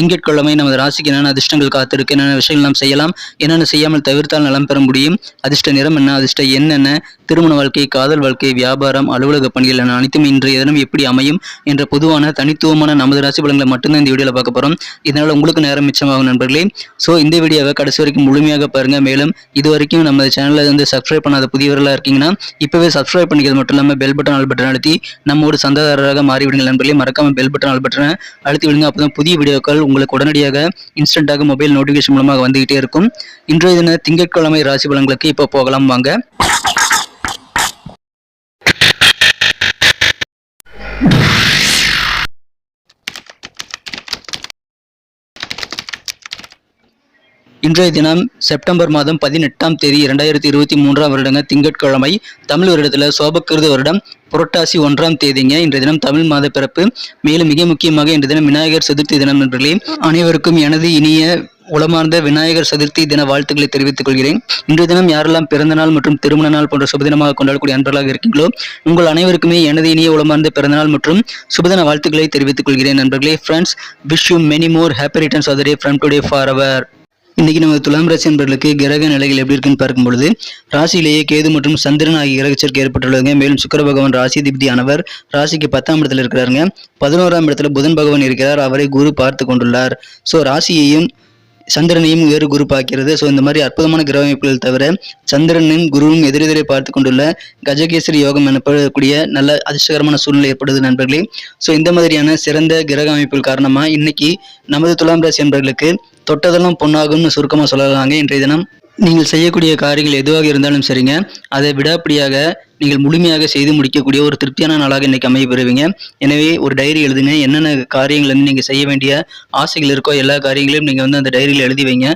திங்கட்கிழமை நமது ராசிக்கு என்னென்ன அதிர்ஷ்டங்கள் காத்திருக்கு என்னென்ன விஷயங்கள் நாம் செய்யலாம் என்னென்ன செய்யாமல் தவிர்த்தால் நலம் பெற முடியும் அதிர்ஷ்ட நிறம் என்ன அதிர்ஷ்ட என்னென்ன திருமண வாழ்க்கை காதல் வாழ்க்கை வியாபாரம் அலுவலக பணிகள் என அனைத்தும் இன்றைய தினம் எப்படி அமையும் என்ற பொதுவான தனித்துவமான நமது ராசி பலன்களை மட்டும்தான் இந்த வீடியோவில் பார்க்க போகிறோம் இதனால் உங்களுக்கு நேரம் மிச்சமாகும் நண்பர்களே. ஸோ இந்த வீடியோவை கடைசி வரைக்கும் முழுமையாக பாருங்கள் மேலும் இது வரைக்கும் நம்ம சேனலில் வந்து சப்ஸ்கிரைப் பண்ணாத புதியவர்களாக இருக்கீங்கன்னா இப்போவே சப்ஸ்கிரைப் பண்ணிக்கிறது மட்டும் இல்லாமல் பெல் பட்டன் ஆல் பட்டன் அழுத்தி நம்ம ஒரு சந்தாதாரராக மாறிவிடுங்கள் நண்பர்களே. மறக்காமல் பெல் பட்டன் ஆல் பட்டனை அழுத்தி விடுங்க. அப்போ தான் புதிய வீடியோக்கள் உங்களுக்கு உடனடியாக இன்ஸ்டன்ட்டாக மொபைல் நோட்டிஃபிகேஷன் மூலமாக வந்துகிட்டே இருக்கும். இன்றைய தின திங்கட்கிழமை ராசி பலன்களுக்கு இப்போ போகலாம் வாங்க. இன்றைய தினம் செப்டம்பர் மாதம் பதினெட்டாம் தேதி இரண்டாயிரத்தி இருபத்தி மூன்றாம் வருடங்க திங்கட்கிழமை தமிழ் வருடத்தில் சோபக்கிருத வருடம் புரட்டாசி ஒன்றாம் தேதிங்க. இன்றைய தினம் தமிழ் மாத பிறப்பு. மேலும் மிக முக்கியமாக இன்றைய தினம் விநாயகர் சதுர்த்தி தினம் நண்பர்களே அனைவருக்கும் எனது இனிய உளமார்ந்த விநாயகர் சதுர்த்தி தின வாழ்த்துக்களை தெரிவித்துக் கொள்கிறேன். இன்றைய தினம் யாரெல்லாம் பிறந்த நாள் மற்றும் திருமண நாள் போன்ற சுபதினமாக கொண்டாடக்கூடிய அன்பர்களாக இருக்கீங்களோ உங்கள் அனைவருக்குமே எனது இனிய உளமார்ந்த பிறந்தநாள் மற்றும் சுபதின வாழ்த்துக்களை தெரிவித்துக் கொள்கிறேன் நண்பர்களே. Friends wish you many more happy returns of the day from today for our இன்னைக்கு நம்ம துலாம் ராசி என்பர்களுக்கு கிரக நிலைகள் எப்படி இருக்குன்னு பார்க்கும் பொழுது ராசியிலேயே கேது மற்றும் சந்திரன் ஆகிய கிரகச்சேர்க்கை ஏற்பட்டுள்ளதுங்க மேலும் சுக்கர பகவான் ராசி திபதி ஆனவர் ராசிக்கு பத்தாம் இடத்துல இருக்கிறாருங்க. பதினோராம் இடத்துல புதன் பகவான் இருக்கிறார். அவரை குரு பார்த்து கொண்டுள்ளார். ஸோ ராசியையும் சந்திரனையும் வேறு குரு பார்க்கிறது. ஸோ இந்த மாதிரி அற்புதமான கிரக அமைப்புகள் தவிர சந்திரனும் குருவும் எதிரெதிரை பார்த்து கொண்டுள்ள கஜகேசரி யோகம் எனப்படக்கூடிய நல்ல அதிர்ஷ்டகரமான சூழ்நிலை ஏற்படுது நண்பர்களே. ஸோ இந்த மாதிரியான சிறந்த கிரக அமைப்புகள் காரணமாக இன்னைக்கு நமது துலாம் ராசி என்பர்களுக்கு தொட்டதெல்லாம் பொன்னாகும்னு சுருக்கமாக சொல்லலாங்க. இன்றைய தினம் நீங்கள் செய்யக்கூடிய காரியங்கள் எதுவாக இருந்தாலும் சரிங்க. அதை விடாப்பிடியாக நீங்கள் முழுமையாக செய்து முடிக்கக்கூடிய ஒரு திருப்தியான நாளாக இன்னைக்கு அமைய பெறுவீங்க எனவே ஒரு டைரி எழுதுங்க. என்னென்ன காரியங்கள் வந்து நீங்கள் செய்ய வேண்டிய ஆசைகள் இருக்கோ எல்லா காரியங்களையும் நீங்கள் வந்து அந்த டைரியில் எழுதி வைங்க.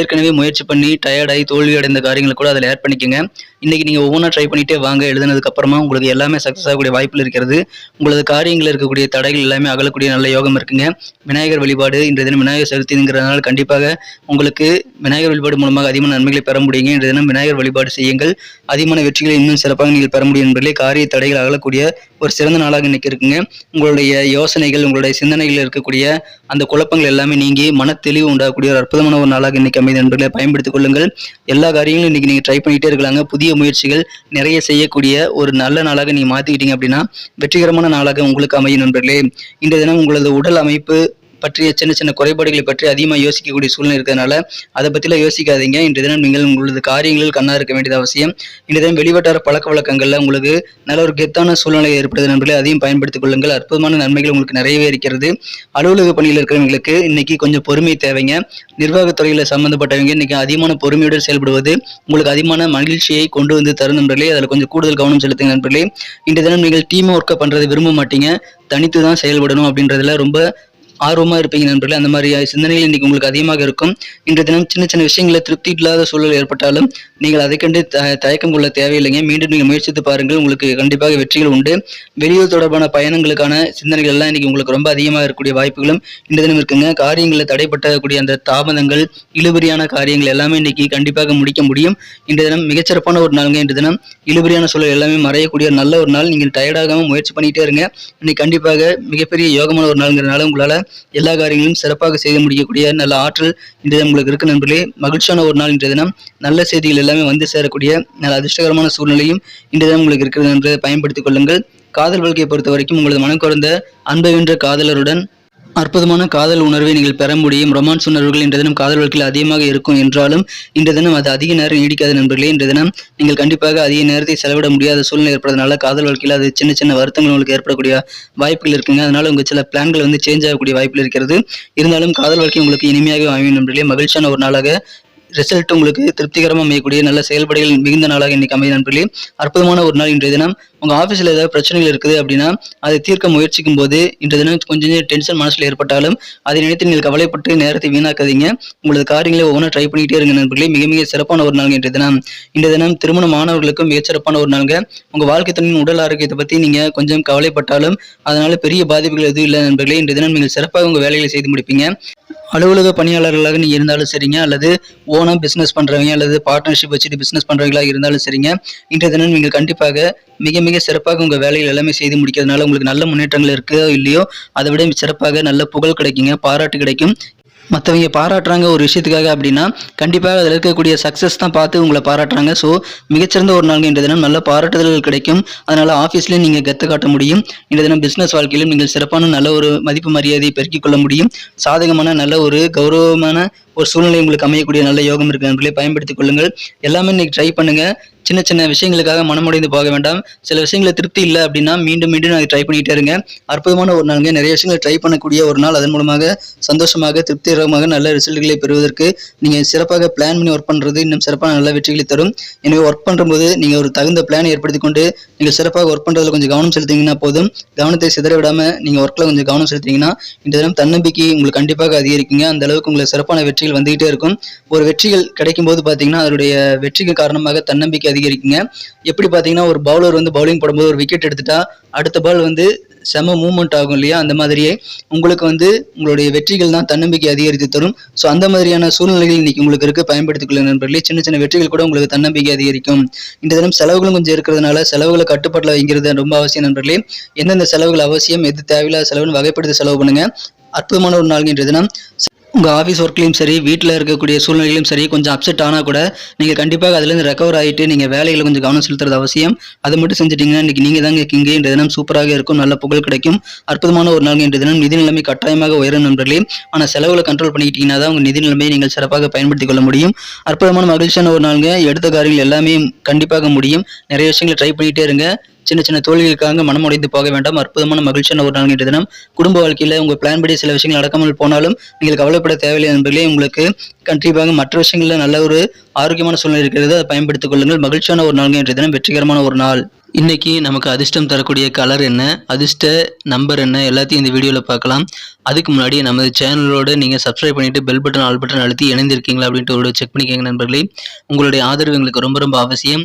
ஏற்கனவே முயற்சி பண்ணி டயர்டாகி தோல்வி அடைந்த காரியங்களை கூட அதில் ஆட் பண்ணிக்கோங்க. இன்றைக்கி நீங்கள் ஒவ்வொன்றா ட்ரை பண்ணிட்டே வாங்க. எழுதுனதுக்கப்புறமா உங்களுக்கு எல்லாமே சக்ஸஸ் ஆகக்கூடிய வாய்ப்பில் இருக்கிறது. உங்களது காரியங்கள் இருக்கக்கூடிய தடைகள் எல்லாமே அகலக்கூடிய நல்ல யோகம் இருக்குங்க. விநாயகர் வழிபாடு இன்றைய தினம் விநாயகர் சதுர்த்திங்கிறதுனால கண்டிப்பாக உங்களுக்கு விநாயகர் வழிபாடு மூலமாக அதிகமான நன்மைகளை பெற முடியுங்க. இன்றைய தினம் விநாயகர் வழிபாடு செய்யுங்கள். அதிகமான வெற்றிகளை இன்னும் சிறப்பாக நீங்கள் பெற முடியும் என்பதிலே காரிய தடைகள் அகலக்கூடிய ஒரு சிறந்த நாளாக இன்னைக்கு இருக்குங்க. உங்களுடைய யோசனைகள் உங்களுடைய சிந்தனைகள் இருக்கக்கூடிய அந்த குழப்பங்கள் எல்லாமே நீங்கி மன தெளிவு உண்டாகக்கூடிய ஒரு அற்புதமான ஒரு நாளாக இன்னைக்கு அமைதி நண்பர்களை பயன்படுத்திக் கொள்ளுங்கள். எல்லா காரியங்களும் இன்னைக்கு நீங்கள் ட்ரை பண்ணிட்டே இருக்கலாங்க. புதிய முயற்சிகள் நிறைய செய்யக்கூடிய ஒரு நல்ல நாளாக நீங்கள் மாற்றிக்கிட்டீங்க அப்படின்னா வெற்றிகரமான நாளாக உங்களுக்கு அமையும் நண்பர்களே இந்த தினம் உங்களது உடல் அமைப்பு பற்றிய சின்ன சின்ன குறைபாடுகளை பற்றி அதிகமாக யோசிக்கக்கூடிய சூழ்நிலை இருக்கிறதுனால அதை பற்றிலாம் யோசிக்காதீங்க. இன்று தினம் நீங்கள் உங்களது காரியங்களில் கண்ணாக இருக்க வேண்டியது அவசியம். இன்று தினம் வெளிவட்டார பழக்க வழக்கங்களில் உங்களுக்கு நல்ல ஒரு கெத்தான சூழ்நிலை ஏற்படுது நண்பர்களே அதையும் பயன்படுத்திக் கொள்ளுங்கள். அற்புதமான நன்மைகள் உங்களுக்கு நிறையவே இருக்கிறது. அலுவலக பணியில் இருக்கிறவங்களுக்கு இன்னைக்கு கொஞ்சம் பொறுமை தேவைங்க. நிர்வாகத்துறையில் சம்மந்தப்பட்டவங்க இன்னைக்கு அதிகமான பொறுமையுடன் செயல்படுவது உங்களுக்கு அதிகமான மகிழ்ச்சியை கொண்டு வந்து தரும் நண்பர்களே அதில் கொஞ்சம் கூடுதல் கவனம் செலுத்துங்க நண்பர்களே இன்றைய தினம் நீங்கள் டீம் ஒர்க்கை பண்ணுறது விரும்ப மாட்டீங்க. தனித்து தான் செயல்படணும் அப்படின்றதுல ரொம்ப ஆர்வமாக இருப்பீங்க நண்பர்களே. அந்த மாதிரி சிந்தனைகள் இன்றைக்கி உங்களுக்கு அதிகமாக இருக்கும். இன்றைய தினம் சின்ன சின்ன விஷயங்களில் திருப்தி இல்லாத சூழல் ஏற்பட்டாலும் நீங்கள் அதை கண்டு த தயக்கம் கொள்ள தேவையில்லைங்க. மீண்டும் நீங்கள் முயற்சித்து பாருங்கள். உங்களுக்கு கண்டிப்பாக வெற்றிகள் உண்டு. வெளியூர் தொடர்பான பயணங்களுக்கான சிந்தனைகள் எல்லாம் இன்றைக்கி உங்களுக்கு ரொம்ப அதிகமாக இருக்கக்கூடிய வாய்ப்புகளும் இன்றைய தினம் இருக்குங்க. காரியங்களில் தடைப்பட்டக்கூடிய அந்த தாமதங்கள் இழுபறியான காரியங்கள் எல்லாமே இன்றைக்கி கண்டிப்பாக முடிக்க முடியும். இன்றைய தினம் மிகச்சிறப்பான ஒரு நாளுங்க. இன்றைய தினம் இழுபறியான சூழல் எல்லாமே மறையக்கூடிய நல்ல ஒரு நாள். நீங்கள் டயர்டாகாமல் முயற்சி பண்ணிகிட்டே இருங்க. இன்னைக்கு கண்டிப்பாக மிகப்பெரிய யோகமான ஒரு நாளுங்கிறனால உங்களால் எல்லா காரியங்களையும் சிறப்பாக செய்து முடிக்கக்கூடிய நல்ல ஆற்றல் இன்றைய உங்களுக்கு இருக்கு நண்பர்களே. மகிழ்ச்சியான ஒரு நாள் இன்றைய தினம். நல்ல செய்திகள் எல்லாமே வந்து சேரக்கூடிய நல்ல அதிர்ஷ்டகரமான சூழ்நிலையும் இன்றைய தினம் உங்களுக்கு இருக்கிறது என்று பயன்படுத்திக் கொள்ளுங்கள். காதல் வாழ்க்கையை பொறுத்த வரைக்கும் உங்களது மனம் குறைந்த அன்பை வென்ற காதலருடன் அற்புதமான காதல் உணர்வை நீங்கள் பெற முடியும். ரொமான்ஸ் உணர்வுகள் இன்றைய தினம் காதல் வாழ்க்கையில் அதிகமாக இருக்கும் என்றாலும் இன்றைய தினம் அது அதிக நேரம் நீடிக்காத நண்பர்களே. இன்றைய தினம் நீங்கள் கண்டிப்பாக அதிக நேரத்தை செலவிட முடியாத சூழ்நிலை ஏற்படுறதுனால காதல் வாழ்க்கையில் அது சின்ன சின்ன வருத்தங்கள் உங்களுக்கு ஏற்படக்கூடிய வாய்ப்புகள் இருக்குங்க. அதனால உங்கள் சில பிளான்கள் வந்து சேஞ்ச் ஆகக்கூடிய வாய்ப்புகள் இருக்கிறது. இருந்தாலும் காதல் வாழ்க்கை உங்களுக்கு இனிமையாக அமையும் நண்பர்களே. மகிழ்ச்சியான ஒரு நாளாக ரிசல்ட் உங்களுக்கு திருப்திகரமாக அமையக்கூடிய நல்ல செயல்பாடுகள் மிகுந்த நாளாக இன்னைக்கு அமைய நண்பர்களே. அற்புதமான ஒரு நாள் இன்றைய தினம். உங்கள் ஆஃபீஸில் ஏதாவது பிரச்சனைகள் இருக்குது அப்படின்னா அதை தீர்க்க முயற்சிக்கும் போது இன்றைய தினம் கொஞ்சம் டென்ஷன் மனசில் ஏற்பட்டாலும் அதை நினைத்து நீங்கள் கவலைப்பட்டு நேரத்தை வீணாக்காதீங்க. உங்களது காரியங்களை ஒவ்வொன்றா ட்ரை பண்ணிக்கிட்டே இருங்க நண்பர்களே. மிக மிக சிறப்பான ஒரு நாள் இன்றைய தினம். இன்றைய தினம் திருமண மாணவர்களுக்கும் மிகச்சிறப்பான ஒரு நாளுங்க. உங்கள் வாழ்க்கை துணையின் உடல் ஆரோக்கியத்தை பற்றி நீங்கள் கொஞ்சம் கவலைப்பட்டாலும் அதனால் பெரிய பாதிப்புகள் எதுவும் இல்லை நண்பர்களே. இன்றைய தினம் நீங்கள் சிறப்பாக உங்கள் வேலைகளை செய்து முடிப்பீங்க. அலுவலக பணியாளர்களாக நீங்கள் இருந்தாலும் சரிங்க. அல்லது ஓனாக பிஸ்னஸ் பண்ணுறவங்க அல்லது பார்ட்னர்ஷிப் வச்சுட்டு பிஸ்னஸ் பண்ணுறவங்களாக இருந்தாலும் சரிங்க. இன்றைய தினம் நீங்கள் கண்டிப்பாக மிக மிக சிறப்பாக உங்கள் வேலைகள் எல்லாமே செய்து முடிக்கிறதுனால உங்களுக்கு நல்ல முன்னேற்றங்கள் இருக்கோ இல்லையோ அதை விட சிறப்பாக நல்ல புகழ் கிடைக்குங்க பாராட்டு கிடைக்கும். மற்றவங்க பாராட்டுறாங்க ஒரு விஷயத்துக்காக அப்படின்னா கண்டிப்பாக அதில் இருக்கக்கூடிய சக்ஸஸ் தான் பார்த்து உங்களை பாராட்டுறாங்க. ஸோ மிகச்சிறந்த ஒரு நாள் இன்றைய தினம். நல்ல பாராட்டுதல்கள் கிடைக்கும். அதனால் ஆஃபீஸ்லேயும் நீங்கள் கற்று காட்ட முடியும். இன்றைய தினம் பிஸ்னஸ் வாழ்க்கையிலும் நீங்கள் சிறப்பான நல்ல ஒரு மதிப்பு மரியாதையை பெருக்கிக் கொள்ள முடியும். சாதகமான நல்ல ஒரு கௌரவமான ஒரு சூழ்நிலை உங்களுக்கு அமையக்கூடிய நல்ல யோகம் இருக்கு. நண்பர்களே பயன்படுத்திக் கொள்ளுங்கள். எல்லாமே இன்னைக்கு ட்ரை பண்ணுங்கள் சின்ன சின்ன விஷயங்களுக்காக மனமுடைந்து போக வேண்டாம். சில விஷயங்களை திருப்தி இல்லை அப்படின்னா மீண்டும் மீண்டும் அதை ட்ரை பண்ணிகிட்டே இருங்க. அற்புதமான ஒரு நாளுங்க. நிறைய விஷயங்களை ட்ரை பண்ணக்கூடிய ஒரு நாள். அதன் மூலமாக சந்தோஷமாக திருப்திகரமாக நல்ல ரிசல்ட்களை பெறுவதற்கு நீங்கள் சிறப்பாக பிளான் பண்ணி ஒர்க் பண்ணுறது இன்னும் சிறப்பான நல்ல வெற்றிகளை தரும். எனவே ஒர்க் பண்ணும்போது நீங்கள் ஒரு தகுந்த பிளானை ஏற்படுத்தி கொண்டு நீங்கள் சிறப்பாக ஒர்க் பண்ணுறதுல கொஞ்சம் கவனம் செலுத்திங்கன்னா போதும். கவனத்தை சிதற விடாமல் நீங்கள் ஒர்க்கில் கொஞ்சம் கவனம் செலுத்திங்கன்னா இந்த தினம் தன்னம்பிக்கை உங்களுக்கு கண்டிப்பாக அதிகரிக்குங்க. அந்த அளவுக்கு உங்களுக்கு சிறப்பான வெற்றிகள் வந்துகிட்டே இருக்கும். ஒரு வெற்றிகள் கிடைக்கும் போது பார்த்தீங்கன்னா அதனுடைய வெற்றிக்கு காரணமாக தன்னம்பிக்கை அதிகரிக்குங்க. எப்படி பார்த்தீங்கன்னா ஒரு பவுலர் வந்து பவுலிங் போடும்போது ஒரு விக்கெட் எடுத்துட்டா அடுத்த பால் வந்து செம மூவ்மெண்ட் ஆகும் இல்லையா? அந்த மாதிரியே உங்களுக்கு வந்து உங்களுடைய வெற்றிகள் தான் தன்னம்பிக்கை அதிகரித்து தரும். ஸோ அந்த மாதிரியான சூழ்நிலைகள் இன்னைக்கு உங்களுக்கு இருக்கு. பயன்படுத்திக்கொள்ள நண்பர்களே. சின்ன சின்ன வெற்றிகள் கூட உங்களுக்கு தன்னம்பிக்கை அதிகரிக்கும். இந்த தினம் செலவுகளும் கொஞ்சம் இருக்கிறதுனால செலவுகளை கட்டுப்பாட்டில் வைக்கிறது ரொம்ப அவசியம் நண்பர்களே. எந்தெந்த செலவுகள் அவசியம் எது தேவையில்லாத செலவுன்னு வகைப்படுத்தி செலவு பண்ணுங்க. அற்புதமான ஒரு நாள் இன்றைய தினம். உங்கள் ஆஃபீஸ் ஒர்க்லேயும் சரி வீட்டில் இருக்கக்கூடிய சூழ்நிலையிலும் சரி கொஞ்சம் அப்செட் ஆனால் கூட நீங்கள் கண்டிப்பாக அதுலேருந்து ரெக்கவர் ஆகிட்டு நீங்கள் வேலையில் கொஞ்சம் கவனம் செலுத்துறது அவசியம். அதை மட்டும் செஞ்சுட்டீங்கன்னா இன்றைக்கி நீங்கள் தாங்க கிங்கு இன்றைய தினம் சூப்பராக இருக்கும். நல்ல புகழ் கிடைக்கும். அற்புதமான ஒரு நாள் இன்றைய தினம். நிதி நிலைமை கட்டாயமாக உயரும் நண்பர்களே. ஆனால் செலவுகளை கண்ட்ரோல் பண்ணிக்கிட்டீங்கன்னா தான் உங்கள் நிதி நிலைமையை நீங்கள் சிறப்பாக பயன்படுத்திக் கொள்ள முடியும். அற்புதமான மகிழ்ச்சியான ஒரு நாளுங்க. எடுத்த காரியங்கள் எல்லாமே கண்டிப்பாக முடியும். நிறைய விஷயங்களை ட்ரை பண்ணிகிட்டே இருங்க. சின்ன சின்ன தோல்விகளுக்காக மனமுடைந்து போக வேண்டாம். அற்புதமான மகிழ்ச்சியான ஒரு நாள் தினம். குடும்ப வாழ்க்கையில் உங்கள் பிளான் படி சில விஷயங்கள் நடக்காமல் போனாலும் நீங்கள் கவலைப்பட தேவையில்லை என்பதிலே உங்களுக்கு கண்டிப்பாக மற்ற விஷயங்களில் நல்ல ஒரு ஆரோக்கியமான சூழ்நிலை இருக்கிறது. அதை பயன்படுத்திக் கொள்ளுங்கள். மகிழ்ச்சியான ஒரு நாள் இன்றைய தினம். வெற்றிகரமான ஒரு நாள். இன்னைக்கு நமக்கு அதிர்ஷ்டம் தரக்கூடிய கலர் என்ன? அதிர்ஷ்ட நம்பர் என்ன? எல்லாத்தையும் இந்த வீடியோவில் பார்க்கலாம். அதுக்கு முன்னாடி நமது சேனலோடு நீங்கள் சப்ஸ்கிரைப் பண்ணிவிட்டு பெல் பட்டன் ஆல் பட்டன் அழுத்தி இணைந்திருக்கீங்களா அப்படின்ட்டு ஒரு செக் பண்ணிக்கோங்க நண்பர்களே. உங்களுடைய ஆதரவு எங்களுக்கு ரொம்ப ரொம்ப அவசியம்.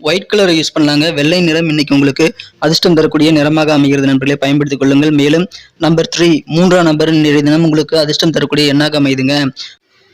ஒயிட் கலரை யூஸ் பண்ணலாங்க. வெள்ளை நிறம் இன்னைக்கு உங்களுக்கு அதிர்ஷ்டம் தரக்கூடிய நிறமாக அமைகிறது. நண்பர்களை பயன்படுத்திக் கொள்ளுங்கள். மேலும் நம்பர் த்ரீ மூன்றாம் நம்பர் நிறைய தினம் உங்களுக்கு அதிர்ஷ்டம் தரக்கூடிய எண்ணாக அமையுதுங்க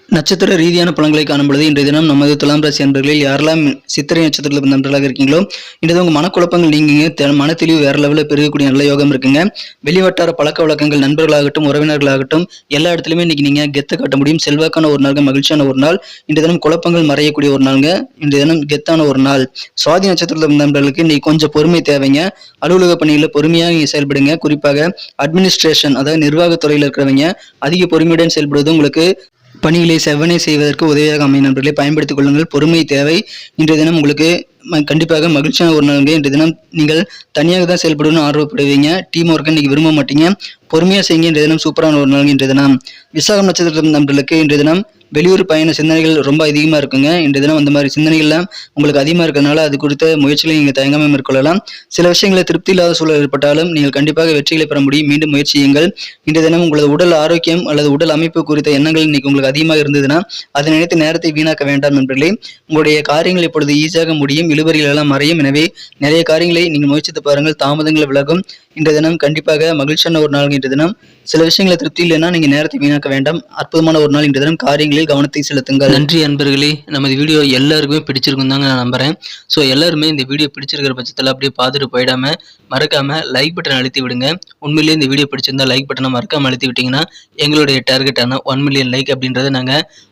நட்சத்திர ரீதியான பலன்களை காணும் பொழுது இன்றைய தினம் நமது துலாம் ராசி அன்பர்களில் யாரெல்லாம் சித்திரை நட்சத்திரத்தில் பிறந்த நண்பர்களாக இருக்கீங்களோ இன்றைய உங்கள் மனக்குழப்பங்கள் நீங்கிங்க தெ- மனத்தெளிவு வேற லெவலில் பெருகக்கூடிய நல்ல யோகம் இருக்குங்க. வெளிவட்டார பழக்க வழக்கங்கள் நண்பர்களாகட்டும் உறவினர்களாகட்டும் எல்லா இடத்துலையுமே இன்னைக்கு நீங்கள் கெத்தை காட்ட முடியும். செல்வாக்கான ஒரு நாள் மகிழ்ச்சியான ஒரு நாள். இன்றைய தினம் குழப்பங்கள் மறையக்கூடிய ஒரு நாளுங்க. இன்றைய தினம் கெத்தான ஒரு நாள். சுவாதி நட்சத்திரத்தில் நண்பர்களுக்கு இன்னைக்கு கொஞ்சம் பொறுமை தேவைங்க. அலுவலக பணியில் பொறுமையாக செயல்படுங்க. குறிப்பாக அட்மினிஸ்ட்ரேஷன் அதாவது நிர்வாகத்துறையில் இருக்கிறவங்க அதிக பொறுமையுடன் செயல்படுவது உங்களுக்கு பணிகளை செவ்வனை செய்வதற்கு உதவியாக அமையும். நண்பர்களை பயன்படுத்திக் கொள்ளுங்கள். பொறுமை தேவை. இன்றைய தினம் உங்களுக்கு ம- கண்டிப்பாக மகிழ்ச்சியான ஒரு நாளுங்க இன்றைய தினம் நீங்கள் தனியாக தான் செயல்படணும்னு ஆர்வப்படுவீங்க. டீம் ஒர்க்கை நீங்கள் விரும்ப மாட்டீங்க. பொறுமையாக செய்யுங்க. இன்றைய தினம் சூப்பரான ஒரு நாள் இன்றைய தினம். விசாகம் நட்சத்திரம் நண்பர்களுக்கு இன்றைய தினம் வெளியூர் பயண சிந்தனைகள் ரொம்ப அதிகமாக இருக்குங்க. இன்றைய தினம் அந்த மாதிரி சிந்தனைகள்லாம் உங்களுக்கு அதிகமாக இருக்கிறதுனால அது குறித்த முயற்சிகளை நீங்கள் தயங்காமல் மேற்கொள்ளலாம். சில விஷயங்களை திருப்தி இல்லாத சூழல் ஏற்பட்டாலும் நீங்கள் கண்டிப்பாக வெற்றிகளை பெற முடியும். மீண்டும் முயற்சி செய்யுங்கள். இன்றைய தினம் உங்களது உடல் ஆரோக்கியம் அல்லது உடல் அமைப்பு குறித்த எண்ணங்கள் இன்னைக்கு உங்களுக்கு அதிகமாக இருந்ததுன்னா அதை நினைத்து நேரத்தை வீணாக்க வேண்டாம் நண்பர்களே. உங்களுடைய காரியங்கள் இப்பொழுது ஈஸியாக முடியும். இழுபறிகள் எல்லாம் மறையும். எனவே நிறைய காரியங்களை நீங்கள் முயற்சித்து பாருங்கள். தாமதங்கள் விலகும். இன்றைய தினம் கண்டிப்பாக மகிழ்ச்சியான ஒரு நாள் இன்றைய தினம். சில விஷயங்களை திருப்தி இல்லைன்னா நீங்க நேரத்தை வீணாக்க வேண்டாம். அற்புதமான ஒரு நாள் இன்றைய தினம். காரியங்களில் கவனத்தை செலுத்துங்கள். நன்றி அன்பர்களே. நமது வீடியோ எல்லாருக்குமே பிடிச்சிருக்கும் தாங்க நான் நம்புறேன். ஸோ எல்லாருமே இந்த வீடியோ பிடிச்சிருக்கிற பட்சத்தில் அப்படியே பார்த்துட்டு போயிடாம மறக்காம லைக் பட்டன் அழுத்தி விடுங்க. உண்மையிலேயே இந்த வீடியோ பிடிச்சிருந்தா லைக் பட்டனை மறக்காம அழுத்தி விட்டீங்கன்னா எங்களுடைய டார்கெட்டான ஒன் மில்லியன் லைக் அப்படின்றத நாங்கள்